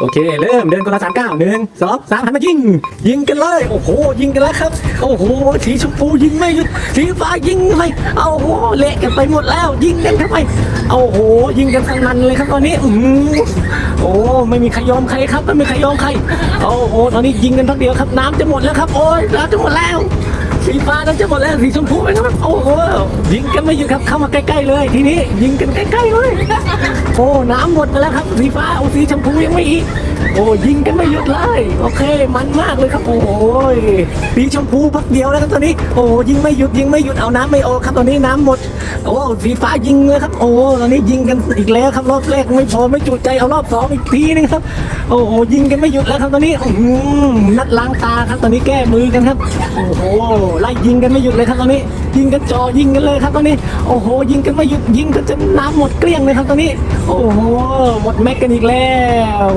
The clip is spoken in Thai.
โอเค เริ่มเดินคนละสามเก้าหนึ่งสองสามหันมายิง ยิงกันเลย โอ้โห ยิงกันแล้วครับ โอ้โหสีชมพูยิงไม่หยุดสีฟ้ายิงไมเอาโอ้โหเละกันไปหมดแล้ว ยิงกันทำไมเอาโอ้โห ยิงกันทั้งนั้นเลยครับตอนนี้อืมโอ้ไม่มีใครยอมใครครับไม่มีใครยอมใครโอ้โหตอนนี้ยิงกันพักเดียวครับ น้ำจะหมดแล้วครับโอ้ยน้ำจะหมดแล้ว สีฟ้าน้ำจะหมดแล้วสีชมพูไปครับโอ้โหยิงกันไม่หยุดครับเข้ามาใกล้ๆเลย ทีนี้ยิงกันใกล้ๆเลยโอ้น้ำหมดไปแล้วครับสีฟ้าโอ้สีชมพูยังไม่อีกโอ้ยิงกันไม่หยุดเลยโอเค มันมากเลยครับโอ้ยสีชมพูพักเดียวแล้วครับตอนนี้ โอ้ยิงไม่หยุดยิงไม่หยุดเอาน้ำไม่ออกครับตอนนี้น้ำหมดโอ้สีฟ้ายิงเลยครับโอ้ตอนนี้ยิงกันอีกแล้วครับรอบแรกไม่พอไม่จุใจเอารอบสองอีกทีนึงครับ โอ้โหยิงกันไม่หยุดแล้วครับตอนนี้นัดล้างตาครับตอนนี้แก้มือกันครับโอ้โหไล่ยิงกันไม่หยุดเลยครับตอนนี้ ยิงกันจอยิงกันเลยครับตอนนี้โอ้โห ยิงกันไม่หยุดยิงกันจนน้ำหมดเกลี้ยงเลยครับตอนนี้ โอ้โหหมดแม็กกันอีกแล้ว